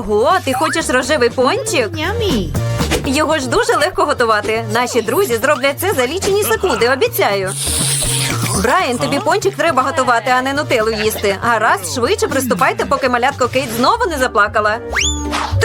Ого, ти хочеш рожевий пончик? Його ж дуже легко готувати. Наші друзі зроблять це за лічені секунди, обіцяю. Брайан, тобі пончик треба готувати, а не нутелу їсти. Гаразд, швидше приступайте, поки малятко Кейт знову не заплакала.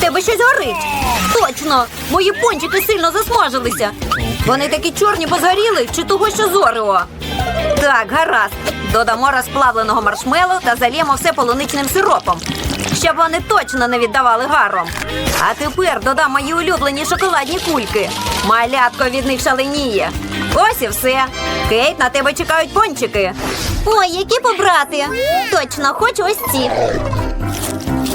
Тебе щось горить. Точно, мої пончики сильно засмажилися. Вони такі чорні, бо чи того, що зорео. Так, гаразд. Додамо розплавленого маршмелу та зальємо все полуничним сиропом, щоб вони точно не віддавали гаром. А тепер додам мої улюблені шоколадні кульки. Малятко від них шаленіє. Ось і все. Кейт, на тебе чекають пончики. Ой, які побрати. Точно, хочу ось ці.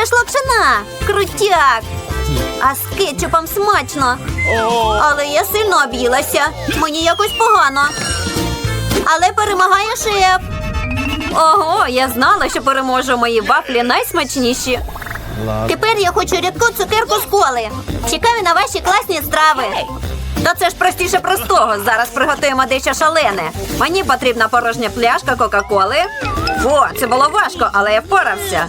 Це ж лапшина. Крутяк. А з кетчупом смачно. Але я сильно об'їлася. Мені якось погано. Але перемагає шеф. Ого, я знала, що переможу мої вафлі найсмачніші. Тепер я хочу рідку цукерку з коли. Чекаю на ваші класні страви. Та це ж простіше простого. Зараз приготуємо дещо шалене. Мені потрібна порожня пляшка Кока-Коли. О, це було важко, але я впорався.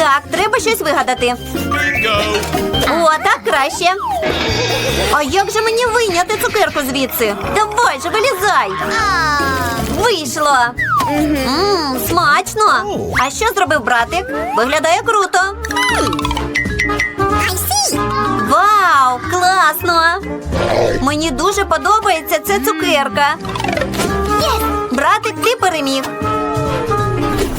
Так, треба щось вигадати. О, так краще. А як же мені вийняти цукерку звідси? Давай же вилізай. Вийшло. Мм, смачно. А що зробив братик? Виглядає круто. Вау, класно! Мені дуже подобається ця цукерка. Братик, ти переміг.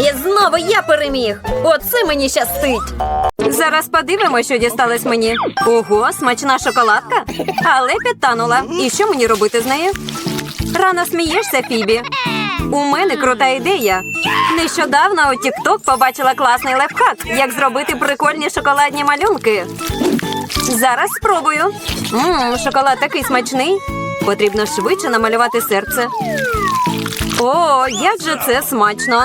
І знову я переміг. Оце мені щастить. Зараз подивимося, що дісталось мені. Ого, смачна шоколадка. Але підтанула. І що мені робити з нею? Рано смієшся, Фібі. У мене крута ідея. Нещодавно у TikTok побачила класний лайфхак, як зробити прикольні шоколадні малюнки. Зараз спробую. Мм, шоколад такий смачний. Потрібно швидше намалювати серце. О, як же це смачно!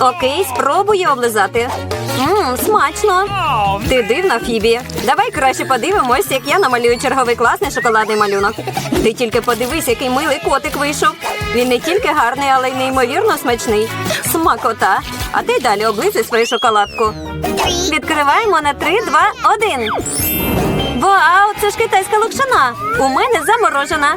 Окей, спробую облизати. Мм, смачно. Ти дивна, Фібі. Давай краще подивимось, як я намалюю черговий класний шоколадний малюнок. Ти тільки подивись, який милий котик вийшов. Він не тільки гарний, але й неймовірно смачний. Смакота. А ти далі облизуй свою шоколадку. Відкриваємо на 3, 2, 1. Вау, це ж китайська локшина. У мене заморожена.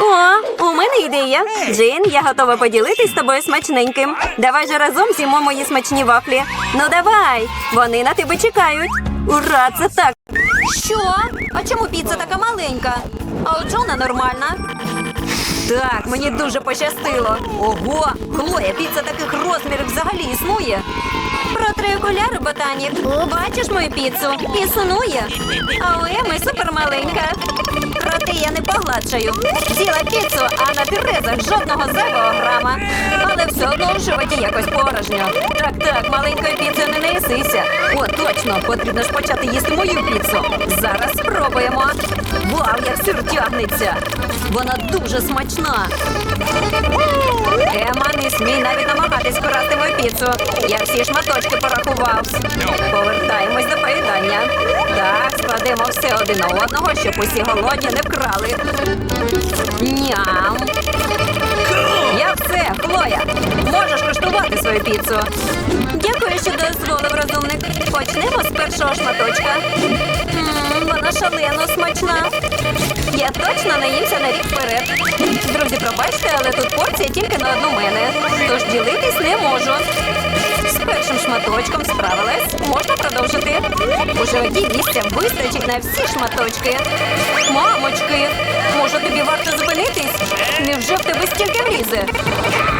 О, у мене ідея. Джин, я готова поділитись з тобою смачненьким. Давай же разом з'їмо мої смачні вафлі. Ну давай, вони на тебе чекають. Ура, це так. Що? А чому піца така маленька? А от Джона нормальна. Так, мені дуже пощастило. Ого, Хлоя, піца таких розмірів взагалі існує. Протри окуляри, ботанік. Бачиш мою піцу? Існує. Але ми супермаленька. Проте я не погладшаю. З'їла піцу, а на терезах жодного зайвого грама. Але все одно в животі якось порожньо. Так, так, маленькою піцею не наїсися. О, точно, потрібно ж почати їсти мою піцу. Зараз спробуємо. Вау, як сир тягнеться. Вона дуже смачна. Ема, не смій навіть намагатись вкрасти мою піцу. Я всі шматочки порахував. Повертаємось до поїдання. Так, складемо все один на одного, щоб усі голодні не вкрали. Ням. Я все, Хлоя. Можеш куштувати свою піцу. Дякую, що дозволив розумник. Почнемо з першого шматочка. Вона шалено смачна. Я точно наїмся на рік вперед. Друзі, пробачте, але тут порція тільки на одну мене. Тож ділитись не можу. З першим шматочком справилась. Можна продовжити. Уже одні місця вистачить на всі шматочки. Мамочки, може тобі варто зупинитись? Невже в тебе стільки влізе?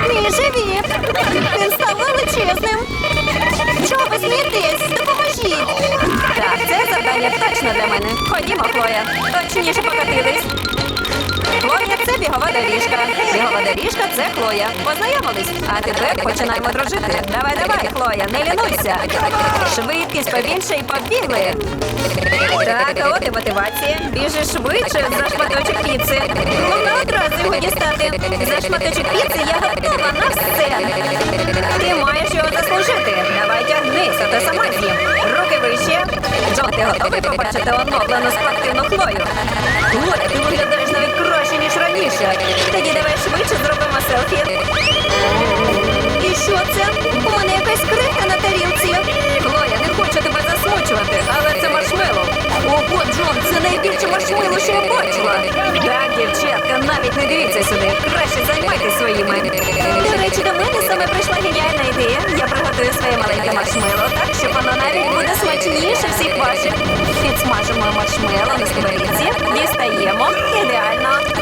Мій живіт. Він став величезним. Чого ви смієтесь? Допоможіть. Так, це завдання точно для мене. Ходімо, Хлоя. Точніше покатились. Хлоя бігова доріжка. Бігова доріжка це Хлоя. Познайомились. А тепер починаємо дружити. Давай, давай, Хлоя, не лінуйся. Швидкість побільше і побігли. Так, а от і мотивація. Біжи швидше за шматочок піци. Головне одразу його дістати. За шматочок піци я готова на все. Ти маєш його заслужити. Давай тягнись, а то сама з'їм. Руки вище. Джон, ти готовий побачити оновлену спортивну Хлою? Хлоя, ти виглядаєш навіть краще, ніж раніше. Тоді давай швидше зробимо селфі. І що це? У мене якась крихка на тарілці. Хлоя, не хочу тебе засмучувати, але це маршмело. Ого, Джон, це найбільше маршмело, що я бачила. Так, дівчатка, навіть не дивіться сюди. Краще займайтесь своїми. До речі, до мене саме прийшла геніальна ідея. Я приготую своє маленьке маршмело так, що воно навіть буде смачніше всіх ваших. Підсмажимо маршмело на сковорідці, дістаємо. Ідеально.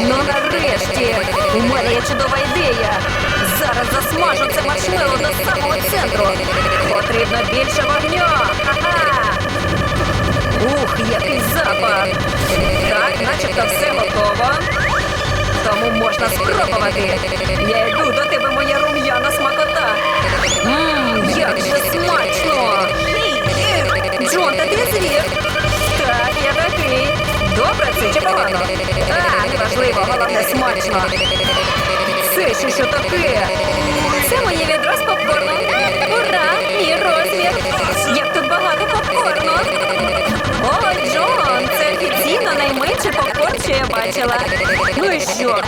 Ну нарешті! У мене є чудова ідея. Зараз засмажу це маршмело до самого центру. Потрібно більше вогню. Ага! Ух, який запах! Так, начебто все готово. Тому можна спробувати. Я йду до тебе, моя рум'яна смакота. Ммм, як же смачно! Джон, та ти звір? Так, я такий. Добре це чи погано? А, неважливо, головне смачно. Це ще що таке? Це моє відро з попкорном. Ура! Мій розмір! Як тут багато попкорну! О, Джон! Офіційно найменший попкорн, що я бачила. Ну і що?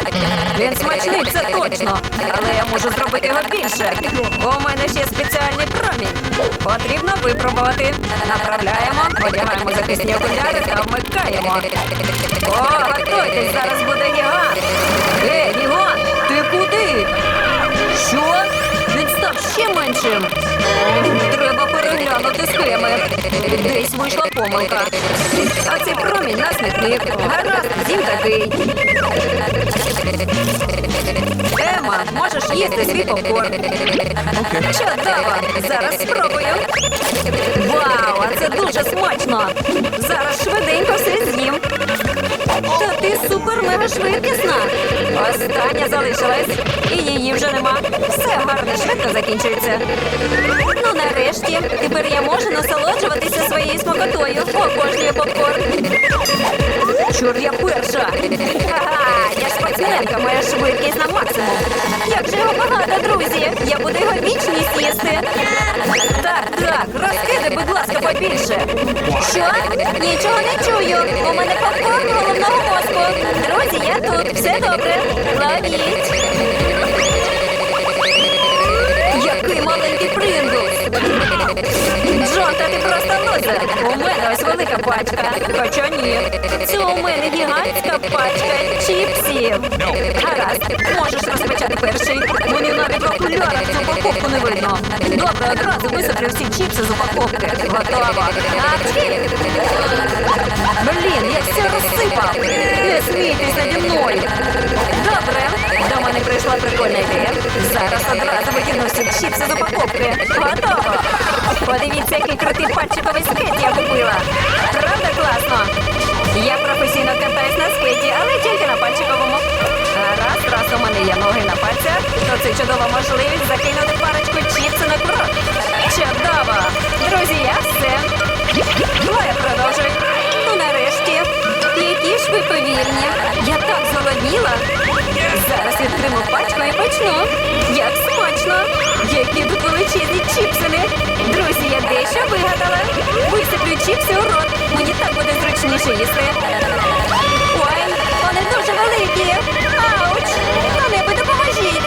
Він смачний, це точно. Але я можу зробити його більше. У мене ще спеціальний промінь. Потрібно випробувати. Направляємо, одягаємо захисні окуляри та вмикаємо. О, готуйтесь, зараз буде гігант. Ей, гігант, ти куди? Що? Він став ще меншим. Треба переглянути схеми. Десь вийшла помилка. А цей промінь нас не книг. Гаразд, зім такий. Ема, можеш їсти свій попкорн. Чудово! Зараз спробую. Вау, а це дуже смачно. Зараз швиденько все з'їм. Та ти супер-мега швидкісна. Остання залишилась. І її вже нема. Все гарно, швидко закінчується. Ну нарешті, тепер я можу насолоджуватися своєю смакотою. Обожнюю попкорн. Чур я перша. Ага, я спортсменка, моя швидкість на максимум. Як же його багато, друзі. Я буду його вічність їсти. Побільше. Що? Нічого не чую. У мене попкорн головного мозку. Друзі, я тут. Все добре. Ловіть. Який маленький Принглс. Джон, та ти просто лузер. У мене ось велика пачка. Хоча ні. Це у мене гігантська пачка чіпсів. Гаразд, можеш розпочати перший. Мені навіть в окулярах цю упаковку не видно. Добре, одразу висиплю всі чіпси з упаковки. Готово. Апчі! Блін, я все розсипав. Не смійтесь наді мною. Добре, до мене прийшла прикольна ідея. Зараз одразу викину всі чіпси з упаковки. Готово. Подивіться, який крутий пальчиковий скейт я купила. Правда класно? Я професійно катаюсь на скейті, але тільки на пальчиковому. Раз, раз у мене є ноги на пальцях, то це чудова можливість закинути парочку чіпси на крок. Чудово! Друзі, я все. Двоє продовжуй. Ну нарешті. Які ж ви повільні. Я так зголодніла. Зараз відкримо пачку і почну. Як смачно! Які тут величезні чіпсини! Друзі, я дещо вигадала. Висиплю чіпси у рот. Мені так буде зручніше їсти. Ой, вони дуже великі. Ауч! Хто-небудь допоможіть.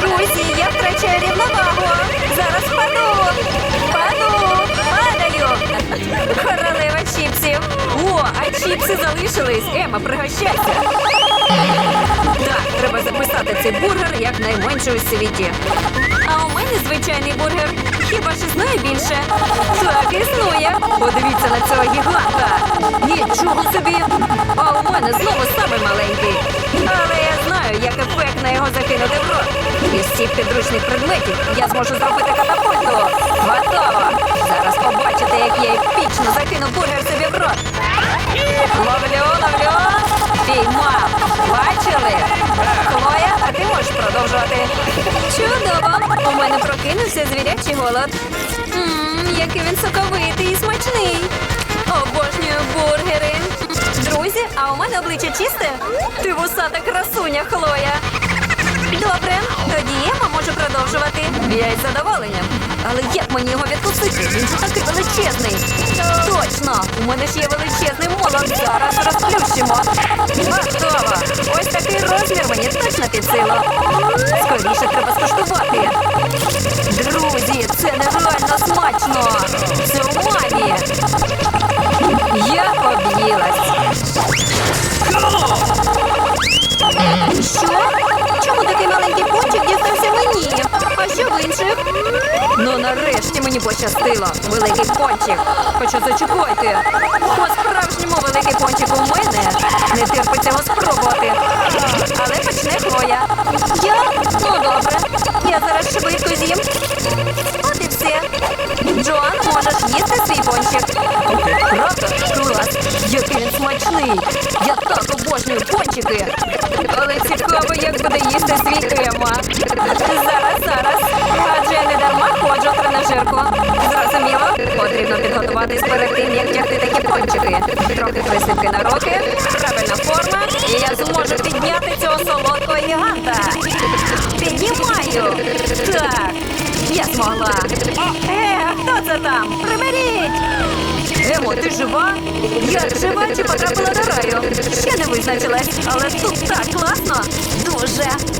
Друзі, я втрачаю рівновагу. Зараз впаду. Впаду. Падаю. Королева чіпсів. О, а чіпси залишились. Ема, пригощайся. Так, треба записати цей бургер як найменший у світі. А у мене звичайний бургер. Хіба ж існує більше? Так, існує. Подивіться на цього гіганта. Нічого собі. А у мене знову самий маленький. Але я знаю, як ефектно його закинути в рот. Із всіх підручних предметів я зможу зробити катапульту. Готово. Зараз побачите, як я епічно закину бургер собі в рот. Ловлю, ловлю. Піймав. Бачили? Хлоя, а ти можеш продовжувати. Чудово. У мене прокинувся звірячий голод. Ммм, який він соковитий і смачний. Обожнюю бургери. Друзі, а у мене обличчя чисте? Ти вусата красуня, Хлоя. Добре, тоді Ема може продовжувати. Я із задоволенням. Але як мені його відкусити? Він же такий величезний. Точно! У мене ж є величезний молот. Зараз розплющимо. Готово! Ось такий розмір мені точно під силу. Скоріше треба скуштувати. Друзі, це нереально смачно! Це умамі! Я що інших? Ну нарешті мені пощастило. Великий пончик. Хоча зачекайте. По справжньому великий пончик у мене не терпиться там? Приберіть! Емо, ти жива? Я жива чи потрапила до раю? Ще не визначилась, але тут так класно. Дуже.